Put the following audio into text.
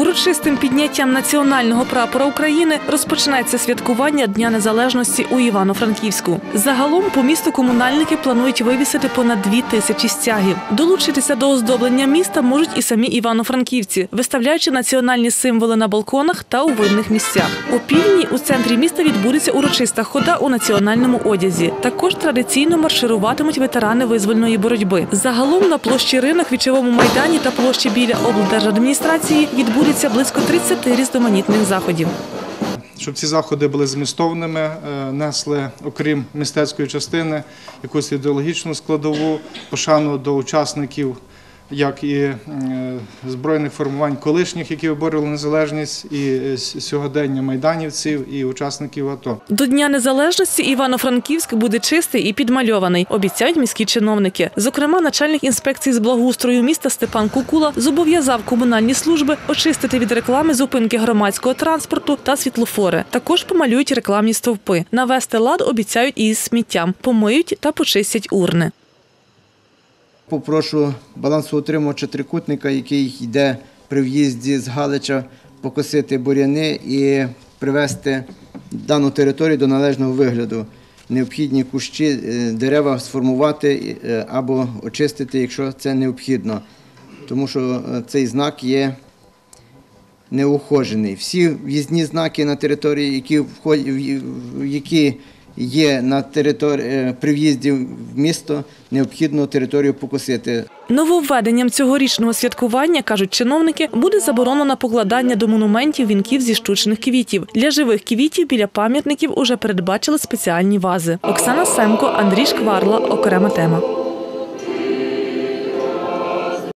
Урочистим підняттям національного прапора України розпочинається святкування Дня Незалежності у Івано-Франківську. Загалом по місту комунальники планують вивісити понад дві тисячі стягів. Долучитися до оздоблення міста можуть і самі івано-франківці, виставляючи національні символи на балконах та у видних місцях. У півдні у центрі міста відбудеться урочиста хода у національному одязі. Також традиційно маршируватимуть ветерани визвольної боротьби. Загалом на площі ринок, вічовому майдані та площі біля облдержадміністрації відбудеться близько 30 різноманітних заходів. щоб ці заходи були змістовними, е, несли, окрім мистецької частини, якусь ідеологічну складову, пошану до учасників, як і е, збройних формувань колишніх, які виборювали незалежність, і е, сьогодення майданівців, і учасників АТО. До Дня Незалежності Івано-Франківськ буде чистий і підмальований, обіцяють міські чиновники. Зокрема, начальник інспекції з благоустрою міста Степан Кукула зобов'язав комунальні служби очистити від реклами зупинки громадського транспорту та світлофори. Також помалюють рекламні стовпи. Навести лад обіцяють і із сміттям, помиють та почистять урни. Попрошу балансоутримувача трикутника, який йде при в'їзді з Галича, покосити буряни і привести дану територію до належного вигляду. Необхідні кущі, е, дерева сформувати е, або очистити, якщо це необхідно. Тому що е, цей знак є неухожений. Всі в'їзні знаки на території, які входять, які є на території е, при в'їзді в місто, необхідно територію покосити. Нововведенням цьогорічного святкування, кажуть чиновники, буде заборонено покладання до монументів вінків зі штучних квітів. Для живих квітів біля пам'ятників уже передбачили спеціальні вази. Оксана Семко, Андрій Шкварла. Окрема тема.